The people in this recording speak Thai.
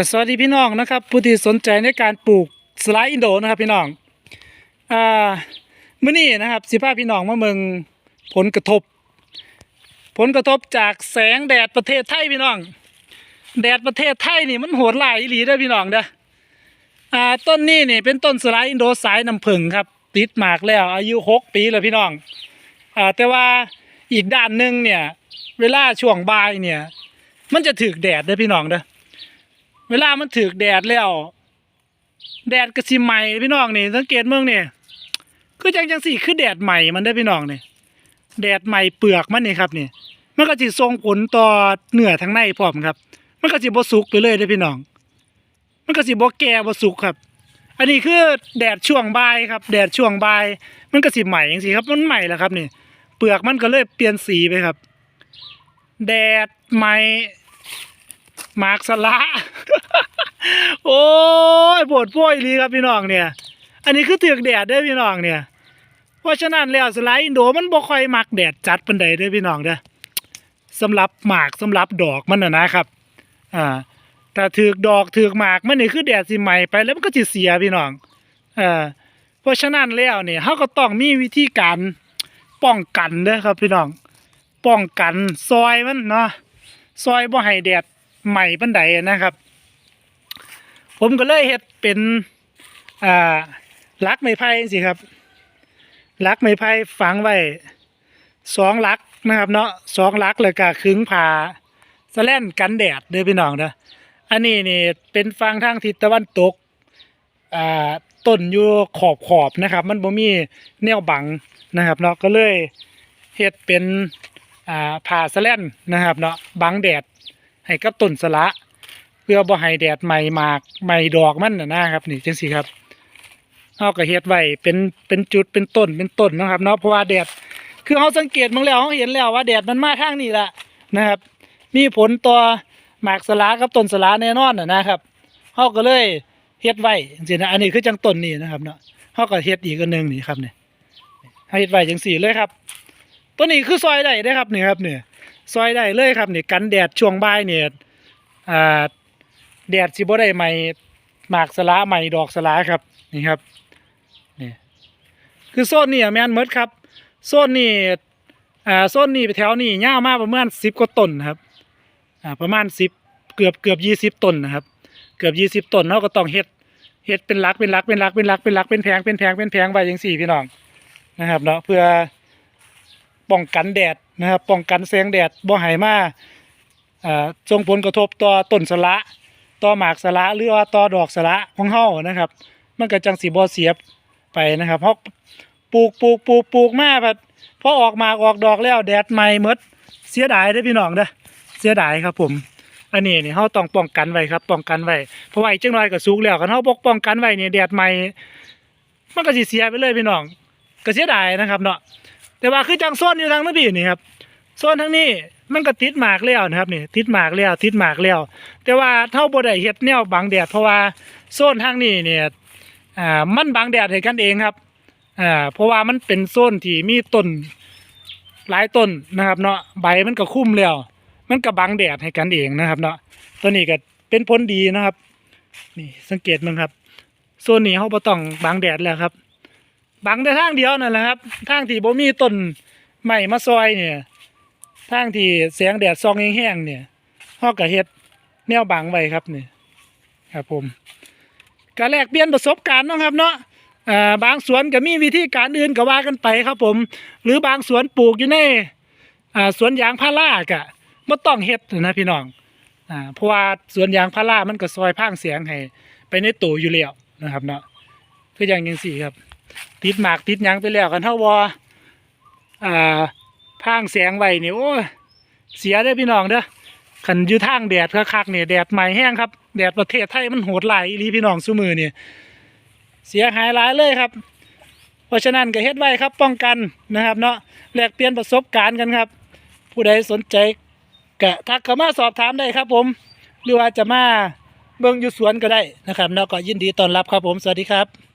ก็สวัสดีพี่น้องนะครับผู้ที่สนใจในการปลูกสไลด์อินโดนะครับพี่น้องอ่ามื้อนี้นะครับสิพาพี่น้องมาเมืองผลกระทบ ผลกระทบจากแสงแดดประเทศไทยพี่น้อง แดดประเทศไทยนี่มันโหดหลายอีหลีเด้อพี่น้องเด้ออ่าต้นนี้นี่เป็นต้นสไลด์อินโดสายน้ำผึ้งครับ ติดหมากแล้ว อายุหกปีแล้วพี่น้องอ่าแต่ว่าอีกด้านหนึ่งเนี่ยเวลาช่วงบ่ายเนี่ย มันจะถึกแดดเด้อพี่น้องเด้อ เวลามันถึกแดดแล้ว แดดกระชิใหม่พี่น้องนี่สังเกตเมืองนี่คือจังจังสี่คือแดดใหม่มันได้พี่น้องนี่แดดใหม่เปลือกมันนี่ครับนี่มันก็จะส่งผลต่อเนื้อทั้งในพร้อมครับ มันก็สิบ่สุกไปเลยเด้พี่น้อง มันก็สิบ่แก่บ่สุกครับ อันนี้คือแดดช่วงบ่ายครับ แดดช่วงบ่าย มันก็สิใหม่จังซี่ครับ มันใหม่แล้วครับนี่เปลือกมันก็เลยเปลี่ยนสีไปครับ แดดใหม่ หมากสละ โอ้ยปวดป่วยลีครับพี่น้องเนี่ย อันนี้คือเถือกแดดเด้พี่น้องเนี่ย เพราะฉะนั้นแล้วสไลด์อินโดมันบ่ค่อยมักแดดจัดปานใดเด้พี่น้องเด้อสำหรับหมากสำหรับดอกมันนะนะครับ อ่าถ้าถือกดอกถือกหมากมันนี่คือแดดสิใหม่ไปแล้วมันก็สิเสียพี่น้องเอ่าเพราะฉะนั้นแล้วเนี่ยเฮาก็ต้องมีวิธีการป้องกันเด้อครับพี่น้อง ป้องกันซอยมันเนาะซอยบ่ให้แดด ใหม่ปานใดนะครับ ผมก็เลยเฮ็ดเป็นอ่าลักไม้ไผ่สิครับลักไม้ไผ่ฝังไว้สองลักนะครับเนาะสองลักเลยก็ขึงผ่าสแลนกันแดดเด้อพี่น้องเด้ออันนี้นี่เป็นฟังทางทิศตะวันตกอ่าต้นอยู่ขอบขอบนะครับ มันบ่มีแนวบังนะครับเนาะก็เลยเฮ็ดเป็นอ่าผ่าสแลนนะครับเนาะบังแดด ให้กับต้นสละเพื่อบ่ให้แดดไหม้หมากไหม้ดอกมันน่ะนะครับ นี่จังซี่ครับเฮาก็เฮ็ดไว้เป็นเป็นจุดเป็นต้นเป็นต้นนะครับเนาะเพราะว่าแดดคือเฮาสังเกตมั้งแล้วเฮาเห็นแล้วว่าแดดมันมาทางนี้ละนะครับ มีผลต่อหมากสลากับต้นสลาแน่นอนน่ะนะครับเฮาก็เลยเฮ็ดไว้จังซี่นะอันนี้คือจังต้นนี่นะครับเนาะเฮาก็เฮ็ดอีกอันหนึ่งนี่ครับเนี่เฮาเฮ็ดไว้จังซี่เลยครับ ตัวนี้คือซอยได้เด้ครับนี่ครับเนี่ ซอยได้เลยครับนี่กันแดดช่วงบ่ายเนี่ยอ่าแดดสิบ่ได้ไหม่หมากสลาไหม่ดอกสลาครับนี่ครับนี่คือโซนนี่อะแมนหมดครับโซนนี่อ่าโซนนี่ไปแถวนี่ยาวมาประมาณสิบกว่าต้นนครับอ่าประมาณสิบเกือบเกือบยี่สิบต้นนะครับ เกือบยี่สิบต้นเราก็ต้องเฮ็ดเฮ็ดเป็นลักเป็นลักเป็นลักเป็นลักเป็นลักเป็นแผงเป็นแผงเป็นแผงไว้อย่างสี่พี่น้องนะครับเนาะเพื่อ ป้องกันแดดนะครับ ป้องกันแสงแดดบ่ให้มาอ่าส่งผลกระทบต่อต้นสละต่อหมากสละหรือว่าต่อดอกสละของเฮานะครับ มันก็จังสีบ่เสียบไปนะครับเพราะปลูกปลูกปลูกปลูกมาแบบพอออกหมากออกดอกแล้วแดดใหม่หมดเสียดายเด้พี่น้องเด้อเสียดายครับผมอันนี้นี่เฮาต้องป้องกันไว้ครับ ป้องกันไว้เพราะว่าอีกจังน้อยก็สุกแล้วคันเฮาบ่ป้องกันไว้เนี่ยแดดใหม่มันก็สิเสียไปเลยพี่น้องก็เสียดายนะครับเนาะ แต่ว่าคือจังโซนอยู่ทางนั้นพี่นี่ครับโซนทางนี้มันก็ติดหมากแล้วนะครับนี่ติดหมากแล้วติดหมากแล้วแต่ว่าเท่าบ่ได้เฮ็ดแนวบังแดดเพราะว่าโซนทางนี้เนี่ยอ่ามันบังแดดให้กันเองครับอ่าเพราะว่ามันเป็นโซนที่มีต้นหลายต้นนะครับเนาะใบมันก็คุ้มแล้ว มันก็บังแดดให้กันเองนะครับ เนาะตัวนี้ก็เป็นผลดีนะครับ นี่สังเกตมั้งครับโซนนี้เขาบ่ต้องบังแดดแล้วครับ บังแต่ทางเดียวนั่นแหละครับทางที่บ่มีต้นไม้มาซอยเนี่ยทางที่แสงแดดส่องแห้งๆเนี่ยฮอกกะเฮ็ดแนวบังไว้ครับนี่ครับผมก็แลกเปลี่ยนประสบการณ์เนาะครับเนาะอ่าบางสวนก็มีวิธีการอื่นก็ว่ากันไปครับผม หรือบางสวนปลูกอยู่ในอ่าสวนยางพาราก็บ่ต้องเฮ็ดนะพี่น้องอ่าเพราะว่าสวนยางพารามันก็ซอยพางเสียงให้ไปในตัวอยู่แล้วนะครับเนาะคืออย่างจังซี่ครับ ติดหมากติดยังไปแล้วกันเฮาบ่อ่าพางเสียงไว้นี่โอ้เสียได้พี่น้องเด้อขันอยู่ทางแดดคักๆเนี่ยแดดใหม่แห้งครับแดดประเทศไทยมันโหดหลายอีพี่น้องซุมือเนี่ยเสียหายหลายเลยครับ เพราะฉะนั้นก็เฮ็ดไว้ครับป้องกันนะครับ เนาะแลกเปลี่ยนประสบการณ์กันครับ ผู้ใดสนใจก็ทักเข้ามาสอบถามได้ครับผม หรือว่าจะมาเบิ่งอยู่สวนก็ได้นะครับเนาะก็ยินดีต้อนรับครับผมสวัสดีครับ